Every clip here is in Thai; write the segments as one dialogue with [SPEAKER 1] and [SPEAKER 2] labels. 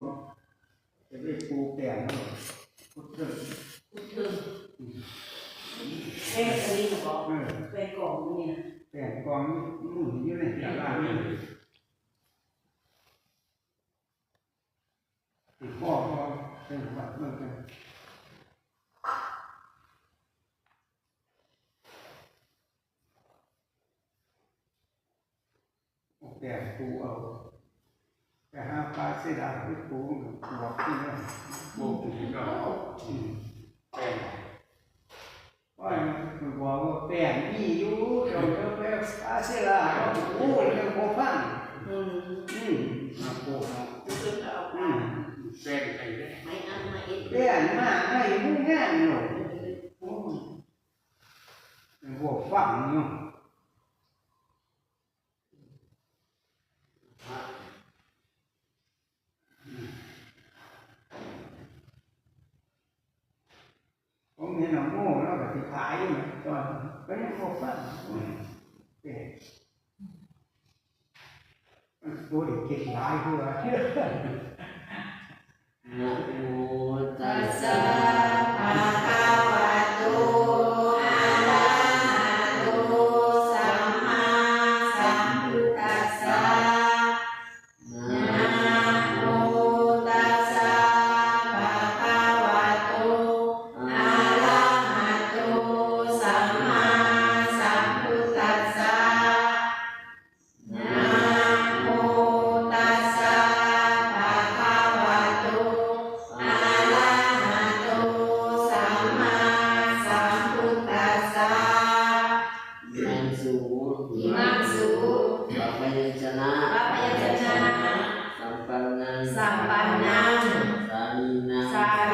[SPEAKER 1] จะเรียกปูแก่แล้วพุทธ
[SPEAKER 2] พุทธแค่อันนี้นะบอกไปกล่องเนี่ย
[SPEAKER 1] แก่กองนู่นนี่เลยจากบ้านนี่ติดพ่อก็เป็นวัดเมื่อกันแก่ปูเอา ตาเสียดายที่ตูงหัวที่นั่นโบกุกก็แป้งว่าคือบอกว่าแป้งมีอยู่เราเจ้าแป้งตาเสียดายก็โอ้ยยังโบฟัง
[SPEAKER 2] อืม
[SPEAKER 1] อืมมาโบนะ
[SPEAKER 2] อืม
[SPEAKER 1] แป้งไปเลยแป้งมาให้มุ่งงานหนูโอ้ยโบฟังเนาะ เนี่ยน้งโง่แล้วก็สิขายตอนก็ยัง
[SPEAKER 3] โง่
[SPEAKER 2] ฟัง
[SPEAKER 3] โอ้ยเก่
[SPEAKER 2] งหลา
[SPEAKER 1] ยเพื่อ Namo Tassa sanang sanang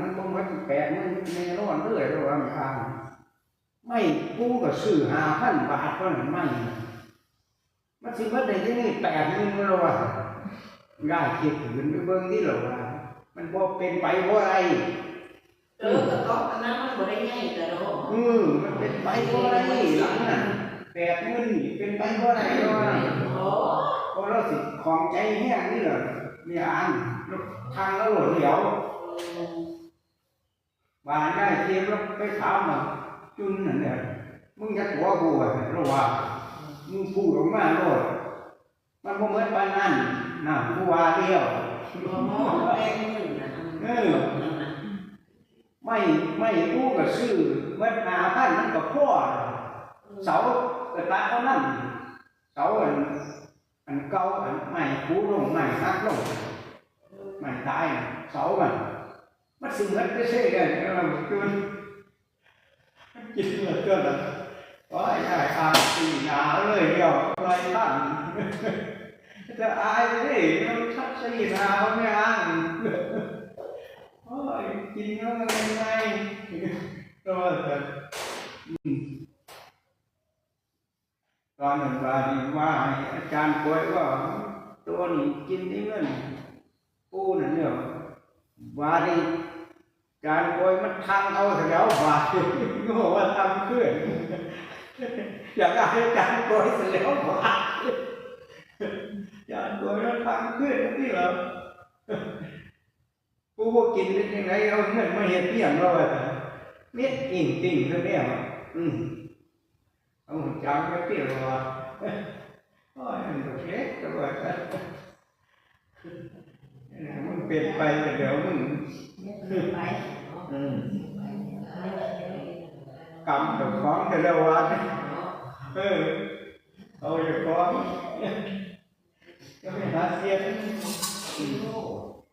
[SPEAKER 1] มันบ่มันแปลกมันแน่นอนเลยระหว่างทาง ไม่กูก็ซื้อห้าพันบาทเท่านั้นมันมันสิมันได้ที่นี่แปดหมื่นแล้วว่าง่ายคิดถึงไปเบิ่งนี่หรอว่า มันบ่เป็นไปบ่ไร
[SPEAKER 2] เออก็ต้องอันนั้นมันบ่ได้ง่ายแต่โล
[SPEAKER 1] อืมมันเป็นไปบ่ไรหลังน่ะแปดหมื่นนี่เป็นไปบ่ไรแล้วว่า
[SPEAKER 2] โอ้
[SPEAKER 1] เพราะเราสิของใจแห้งนี่เหรอมีอ่านทางแล้วหลดเหลียว บานได้เทียมแล้วไปถามมันจุนนั่นเนี่ยมึงจะหัวกูอะระว่ามึงพูดออกมาโลดมันบ่เหมือนปานนั้นน่ะกูว่าเดียว
[SPEAKER 2] โอ้แป้งนึ่งนะ
[SPEAKER 1] เออไม่ไม่กูก็ซื้อเมื่อหาพันมันก็พ่อเสาก็ตาเท่านั้นเสาอันอันเก่าอันใหม่กูลงใหม่ฮักลงใหม่ตายน่ะเสามัน มันสิเหมือนไปเซ่กันเออจุนกินเหลือเกินอะโอ้ยอายอายสีหนาวเลยเดียวไรท่านจะอายเลยเราชักสีหนาวไม่อ้างโอ้ยกินแล้วมันยังไงก็แต่ตอนหนึ่งว่านี่ว่าอาจารย์ป่วยว่าตัวนี้กินนี่เงินปูนั่นเนี่ยว่านี่ การโกยมันทางเอาแต่แล้วบาดก็บอกว่าทำขึ้นอยากให้การโกยเสร็จแล้วบาดการโกยมันทำขึ้นนี่เหรอกูว่ากินเป็นยังไงเอาเงินมาเห็ดเพียงเราอะเม็ดอิ่งติ่งเท่านี้อะอืมเอาจางไปเปรี้ยวว่าโอ้ยมันก็เล็กแต่ว่ามันเปลี่ยนไปแต่เดี๋ยวมึง กรรมกับของแต่ละวันเออเอาอย่าของก็ไปหาเสียน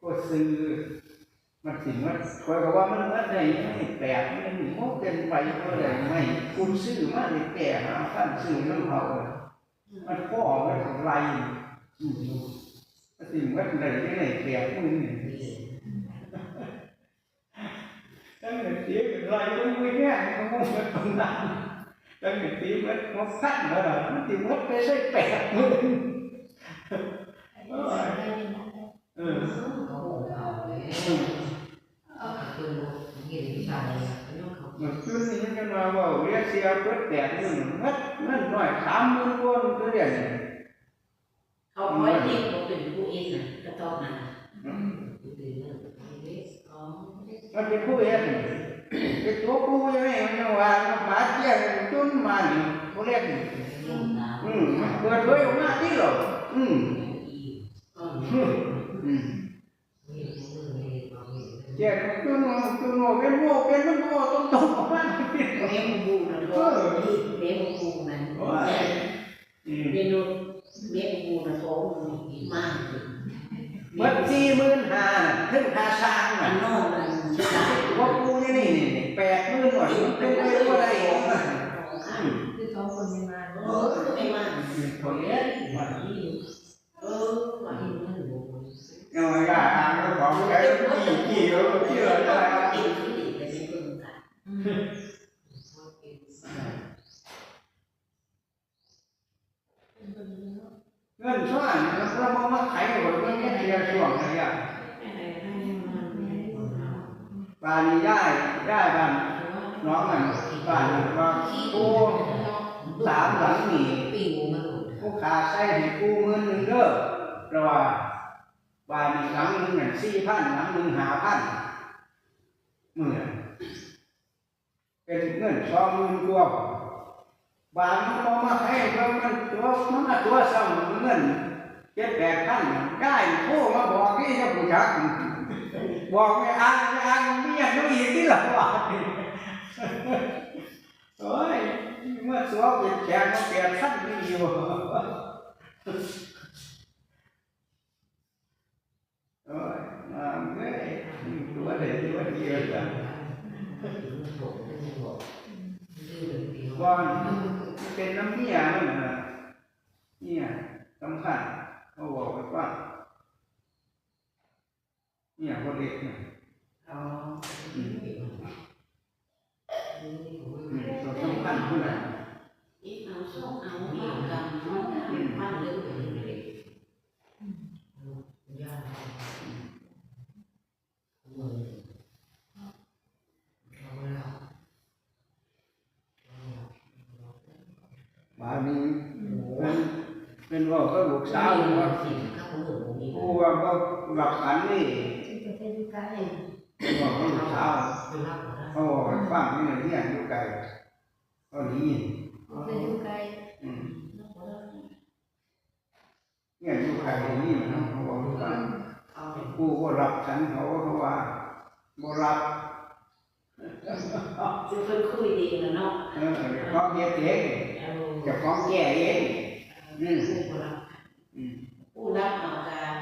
[SPEAKER 1] ก็ซื้อมันสิมันคอยกับว่ามันมันได้ไม่แปลกมันโมเกินไปก็ได้ไม่คุณซื้อมาในแก่หาพันซื้อน้ำเขามันพ่อมันของไรอืมมันสิมันได้ยังไงแปลกมึงนี่ตั้งแต่ตีเป็นไรก็ไม่แน่มันก็มันตรงนั้นตั้งแต่ตีมันมันสั้นแล้วนะมัน ตีมันไปใช่แปดมือเออมันขึ้นนี่มันจะมาว่าเรียกเสียเปิดแปดมือมัดนั่นหน่อยสามมือก้นก็เรียน
[SPEAKER 2] เขาคอยเด็กเขาเป็นผู้อินน่ะก็ต้องน่ะ
[SPEAKER 1] มันเป็นผู้เห็นเป็นตัวผู้ยังไงมันว่ามันบาดเจ็บจนมานี่เขาเรียกอืมมัน เปิดเผยออกมาที่หรออืมอืมเจ้าจุนจุนโมเป็นโมเป็นมันโมต้องต้ องออกมา
[SPEAKER 2] เลี้ยงบูนะโทษเลี้ยงบูนะ
[SPEAKER 1] โอ้ยอืม
[SPEAKER 2] เลี้ยงดูเลี้ยงบูนะโทษมาก
[SPEAKER 1] เมื่อสี่หมื่นห้าถึงค่าสร้าง
[SPEAKER 2] อั
[SPEAKER 1] น่ะ
[SPEAKER 2] นโน่นมันชนะ
[SPEAKER 1] ว่ากูนี่นี่แปดหมื่นหน่อยเป็นไปว่าได้ของมัน
[SPEAKER 4] คือสองคนยังมา
[SPEAKER 2] เออไม่มาก
[SPEAKER 1] คนเนี้ยมัน
[SPEAKER 2] เออมาอีก
[SPEAKER 1] ยังไงก็ทางเจ้าของใช้กี่กี่เราเชื่อได้
[SPEAKER 2] กินที่ดีไปเป็นคนกัน
[SPEAKER 1] เงินส่วนเราเรามาขายหมดเงินแค่เดียวช่วงนี้อะ บ้านนี้ได้ได้บ้านน้องมันบ้านว่ากูสามหลังหนี่
[SPEAKER 2] ปิวมาหลุด
[SPEAKER 1] ผู้ขาใช้ให้กูหมื่นหนึ่งเด้อเพระว่าบ้านนี้หลังหนึ่งนั่นสี่พันหลังหนึ่งห้าพันเมื่อเป็นเงินสองหมื่นกว่าบานมันเอามาให้เรามันตัวมันตัวซ้ำเงินเจ็ดแปดพันได้โทรมาบอกที่เจ้าผู้จักบอกไม่อ่าน นูอีกที่หลับว่าโอ้ยเมื่อสัวเป็นแขกมาแขกสั้นนี่อยู่โอ้ยมาเมื่อยตัวเด็กตัวเดียวจ้ะก้อนเป็นน้ำเมียมัน ก็ลูกสา
[SPEAKER 2] ว
[SPEAKER 1] เลยว่า
[SPEAKER 2] สิ่งข้าวมือมี
[SPEAKER 1] ผู้ว่าก็หลักฐานนี่
[SPEAKER 4] ที่จะเป็นใกล้
[SPEAKER 1] เป็นว่าก็ลูกสาว
[SPEAKER 2] เป็นรับนะ
[SPEAKER 1] เขาบอกให้ฟังนี่เนี่ยอยู่ไกลก็หนี
[SPEAKER 4] เป็นอยู่ไกล
[SPEAKER 1] อืมเนี่ยอยู่ไกลนี่มันเนาะเขาบอกว่า
[SPEAKER 2] เอา
[SPEAKER 1] ผู้ก็รับฉันเขาเขาว่าบ่รับ
[SPEAKER 2] ซึ่งเพิ่นคุยดีนะเนาะ
[SPEAKER 1] เออเดี๋ยวของเฮ็ดเอง
[SPEAKER 2] เอา
[SPEAKER 1] เจะของแก่เอง
[SPEAKER 2] อืม ผู้รับ
[SPEAKER 1] อืม
[SPEAKER 2] ผู้รับเอาการ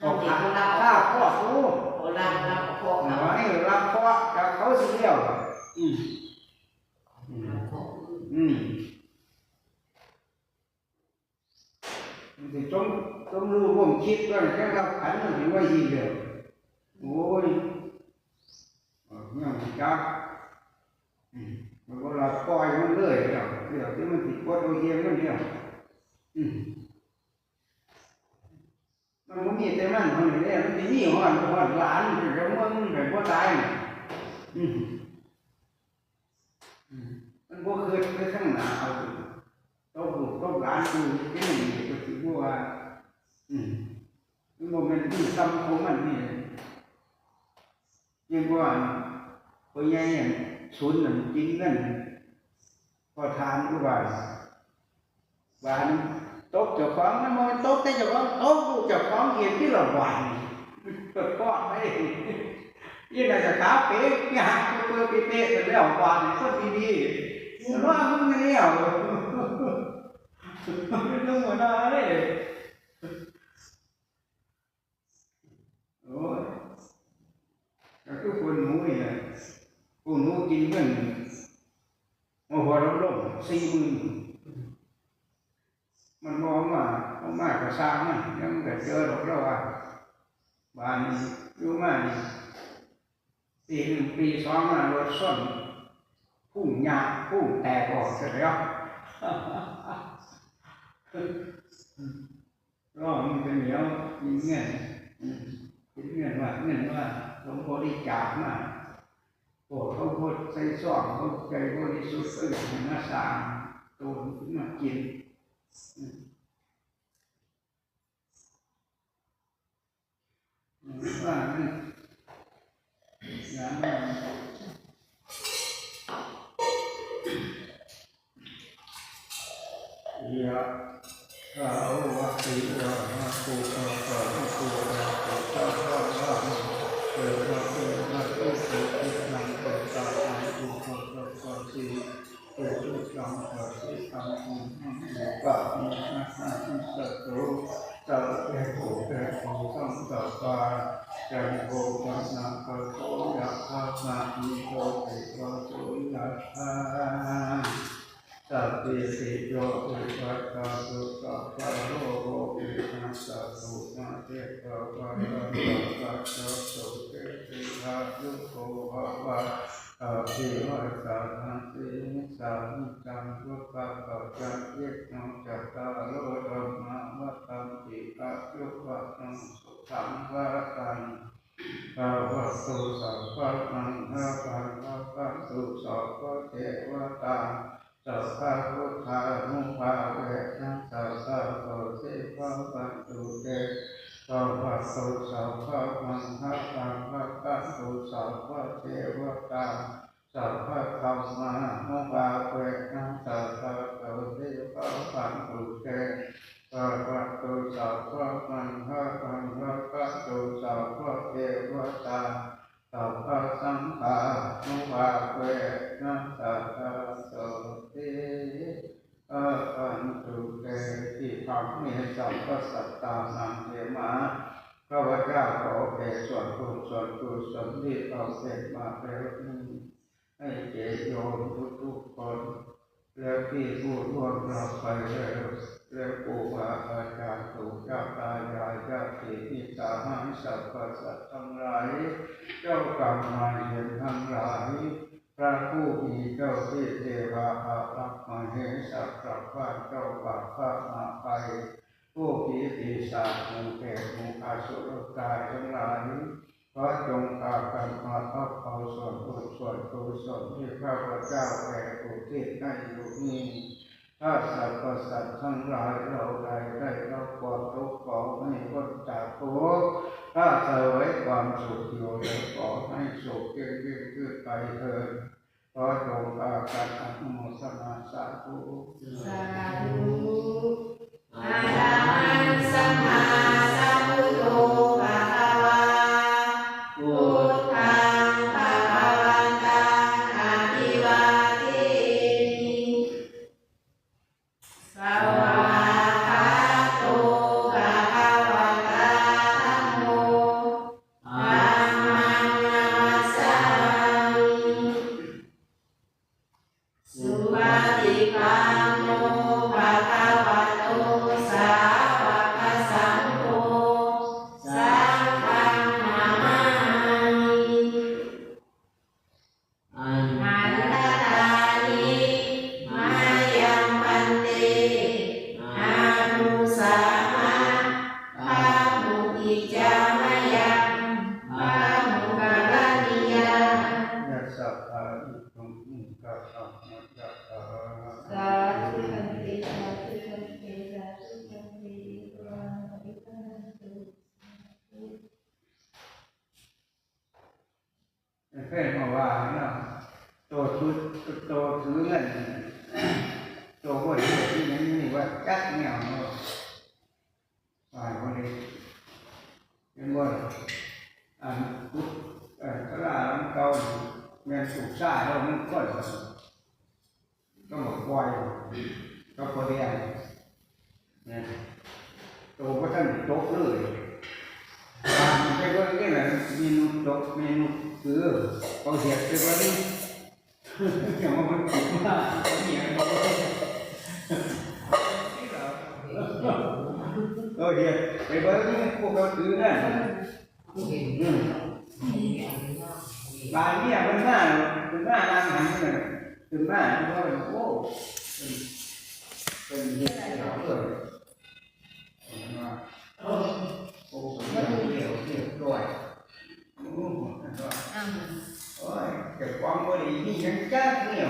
[SPEAKER 1] ขอ
[SPEAKER 2] เขา
[SPEAKER 1] ขา
[SPEAKER 2] เด็ก
[SPEAKER 1] ข้า
[SPEAKER 2] เขารับ
[SPEAKER 1] ข้าวพ่อผู้
[SPEAKER 2] เขารับรับพ่อ
[SPEAKER 1] ขอ
[SPEAKER 2] เขา
[SPEAKER 1] ให้รับพ่อจากเขาสิเดียวอืม
[SPEAKER 2] รับพ่อ
[SPEAKER 1] อืมมันจะจมจมรู้ผมคิดว่าแค่รับขันมันถึงว่ายินเดียวโอ้ยเออเนี่ยมันจักอืมมันก็รับปล่อยมันเลยเดี๋ยวเดี๋ยวที่มันติดกดเอาเองมันเดียวอืม มีแต่มันคนเนี้มันจะมีหอนหอนหลานมันจะมันแบบว่าตายน่ะอืมอืมมันบ่เคยไปข้างหน้าเอาต้องลูต้องหลานดูที่นี่ก็ถือว่าอืมมันบ่แม่นที่ซ้ำของมันนี่ยังว่าพ่อใหญ่อันศูนย์หนั่นจริงนั่นพอทานก็ว่าหวาน นตกเจ้าของนะมันตกแต่เจ้าของตกลูกเจ้าของเห็นที่เราหวานเกิดก้อนไม่ยี่น่าจะขาเป๊ะยี่หักเปื้อเป๊ะเป็นแล้วหวานคนดีๆแต่ว่ามึงไม่แล้วไม่ต้องหัวหน้าเลยโอ้ยแต่ทุกคนหนูเนี่ยผู้หนูกินเงินโอ้โหเราลงสี่หมื่น มันมองมาเอามากกระซ้ำมันยังเกิดเจอหรอกเราว่าบ้านอยู่มานี่ปีหนึ่งปีสองมารถส้นพุ่งยาพุ่งแตกออกเสร็จแล้วร้อบมันเป็นเหนียวยิงเงี้ยอืมคิดเงี้ยว่าเงี้ยว่าหลวงพ่อได้จากมาโอ้เขาพูดใส่ซองเขาใจบริสุทธิ์เออมันน่าสามตัวมากิน ว่ามันอย่างนั้นยะข้าวะติวะมะตุกะปะตุกุระตุตะภะภะเกิดมาเกิดมาตุสุตินังเกิดตาตุกะปะปะสิ เกิดตุสังปะสิตังอุมังกะมินะหะอิสัตโตสัพเพโภเตโภสัมสัปปะจันโกปัสสะปะโสยะภาสะมิโตติโกโสยะธาสัพพิสิโยอุปัฏฐาตุสัพพะโลโกวินัสสตุมาเตปะวะระตะกัจจสุเตติหายุโกภ วะอภิวาสานันตินิสังจังทุกขะปัจจัยเยนังจัตตาโลธรรมะวัฏันติอายุวัฒนังสุขังวรตังข้าพระสุสัพพะมังคาปังข้าพระสุสัพพะเทวตาสัพพะพุทธานุภาเวนะสัพพะโสติภะปันตุเต สัพพะสุสัพพะมังคาปังข้าพระสุสัพพะเทวตาสัพพะธรรมานุภาเวนะสัพพะโสติภะปันตุเตสัพพะตุสัพพะมังคะปังคะปะตุสัพพะเทวตาสัพพะสังฆานุภาเวนะสัพพะโส ติอะปันตุเตที่ทำมีสัพพสัตตานังเทมาข้าพเจ้าขอเปรส่วนบุญส่วนกุศลที่เราเป็นมาแล้วนี้ให้เจโยมทุกๆคน แล้วที่พูดร่วมเราไปแล้วแล้วปูบาอาจารย์ถูกเจ้าตายายเจ้าสิทิสาหังสัพพสัตทั้งหลายเจ้ากรรมนายเวรทั้งหลาย พระผู้มีเจ้าที่เทวาอารักษ์มเหสัพพะพระเจ้าบาพระมาไปผู้ผีปีศาจมู่แก่หมู่อาสุรกายทั้งหลายขอจงอาการมาทับเอาส่วนบุญส่วนกุศลที่ข้าพเจ้าแผ่อุทิศให้อยู่นี้ถ้าสรรพสัตว์ทั้งหลายเราใดได้รับความทุกข์ขอให้พ้นจากทุกข์ ถ้าเสวยความสุขอยู่แล้วขอให้สุขยิ่งยิ่งขึ้นไปเถิดขอจงอาการอนุโมทนาสาธุ
[SPEAKER 2] สาธุอะระหังสัมมา งอิกัสสะมะ
[SPEAKER 1] ยะตา
[SPEAKER 4] สาธุคันติสาธุคันติสาธุคันติปุราณิคันตุ
[SPEAKER 1] เพื่อนมาว่า เนาะโตถือโตถือเงินโตบ่ได้ที่นั้นนี่ว่าจักแนวเนาะว่าบ่ได้เป็นบ่อันพุทธเอ่อตลาดมันเก่าแม่นสุกซ่าแล้วมันก้อยก็หมดปล่อยก็พอดีเนี่ยโตก็ท่านตกเลยอ่าไปเบิ่งนี่แหละเมนูดอกเมนูคือเขาเสียบไปเบิ่งอย่างว่ามันติดมากเนี่ยบอกว่าเออเดี๋ยวไปเบิ่งพวกเขาถือนั่นอืมบานเนี่ยมันหน้ามันหน้านางหันเนี่ย ถึงหน้ามันก็โอ้เป็นเป็นเหี้ยเอาเลยเห็นไหมโอ้โหเดี่ยวเดี่ยวดี๋ยวด้วยโอ้โหโอ้ยเก็บความบริมียังจักเนี่ย